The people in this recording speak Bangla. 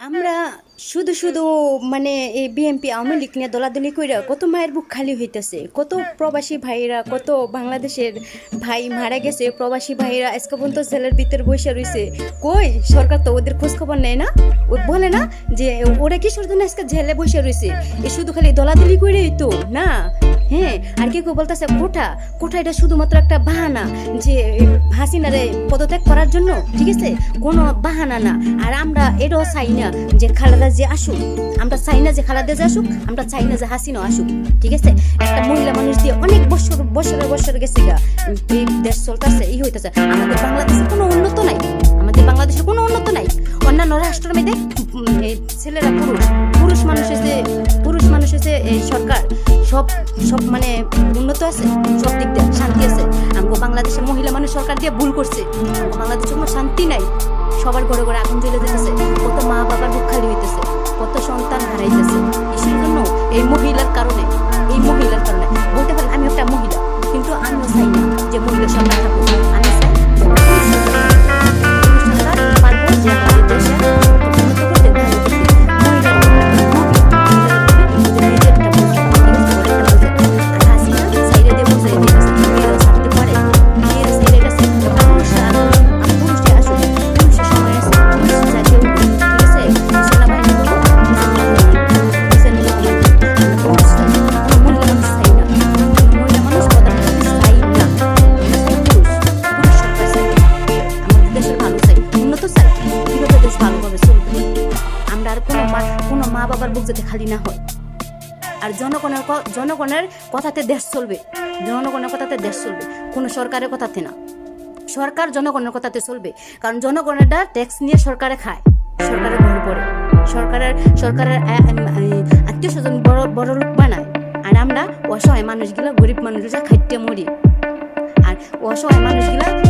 আমরা শুধু শুধু মানে এই বিএনপি আওয়ামী লীগ নিয়ে দলাদলি কইরা কত মায়ের বুক খালি হইতেছে, কত প্রবাসী ভাইরা কত বাংলাদেশের ভাই মারা গেছে, প্রবাসী ভাইরা আজকে পর্যন্ত জেলের ভিতরে বসে রইছে। কই, সরকার তো ওদের খোঁজ খবর নেয় না? ও বলে না যে ওরা কি জন্য আজকে জেলে বসে রইছে? এ শুধু খালি দলাদলি কইরেই তো না। হ্যাঁ আর কি কেউ বলতেছে কোঠা? কোঠা এটা শুধুমাত্র একটা বাহানা যে হাসিনারে পদত্যাগ করার জন্য, ঠিক আছে? কোনো বাহানা না। আর আমরা এটাও চাই না যে খালেদা যে আসুক, আমরা চাই না যে খালেদা যে আসুক, আমরা চাই না যে হাসিনা আসুক, ঠিক আছে? একটা মহিলা মানুষ দিয়ে অনেক বছর বছরের বছর গেছে গা এই দেশ চলতেছে, এই হইতেছে। আমাদের বাংলাদেশে কোনো উন্নত নাই, আমাদের বাংলাদেশে কোনো উন্নত নাই। অন্যান্য রাষ্ট্রের এই ছেলেরা পুরুষ পুরুষ মানুষ হচ্ছে পুরুষ মানুষ হচ্ছে এই সরকার, সব সব মানে উন্নত আছে, সব দিক দিয়ে শান্তি আছে। আমগো বাংলাদেশের মহিলা মানুষ সরকার দিয়ে ভুল করছে, আমগো বাংলাদেশে কোনো শান্তি নাই। সবার ঘরে ঘরে আগুন জ্বলে যেতেছে কত মা বাবার বুক খালি হইতেছে। আর কোনো মা কোনো মা বাবার বুক যাতে খালি না হয়। আর জনগণের জনগণের কথাতে দেশ চলবে। জনগণের কথাতে দেশ চলবে। কোনো সরকারের কথাতে না। সরকার জনগণের কথাতে চলবে। কারণ জনগণেরটা ট্যাক্স নিয়ে সরকারে খায়। সরকারের ঘর পড়ে। সরকারের সরকারের আত্মীয় স্বজন বড় বড় লোক বানায়। আর আমরা অসহায় মানুষগুলা গরিব মানুষগুলা খাইতে মরি। আর অসহায় মানুষগুলা